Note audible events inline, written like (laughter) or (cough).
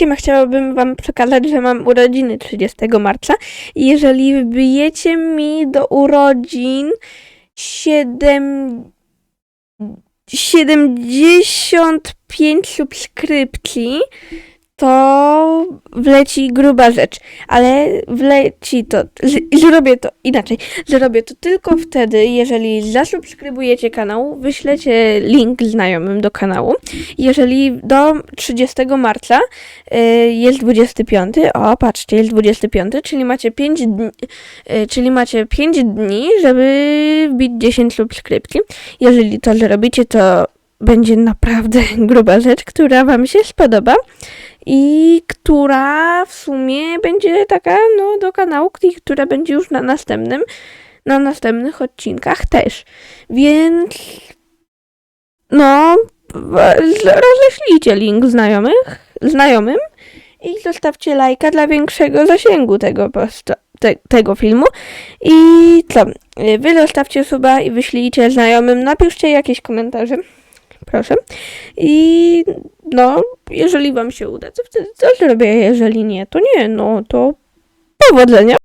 siema, chciałabym wam przekazać, że mam urodziny 30 marca jeżeli wbijecie mi do urodzin 7... 75 subskrypcji, to wleci gruba rzecz, ale wleci to, zrobię to inaczej, zrobię to tylko wtedy, jeżeli zasubskrybujecie kanał, wyślecie link znajomym do kanału, jeżeli do 30 marca y, jest 25, o patrzcie, jest 25, czyli macie 5 dni, y, czyli macie 5 dni, żeby wbić 10 subskrypcji. Jeżeli to zrobicie, to będzie naprawdę (laughs) gruba rzecz, która wam się spodoba i która w sumie będzie taka, no, do kanału, która będzie już na następnym, na następnych odcinkach też. Więc, no, roześlijcie link znajomych, znajomym i zostawcie lajka dla większego zasięgu tego, posta- te, tego filmu. I co? Wy zostawcie suba i wyślijcie znajomym, napiszcie jakieś komentarze. Proszę. I no, jeżeli wam się uda, to wtedy to zrobię. Jeżeli nie, to nie. No, to powodzenia.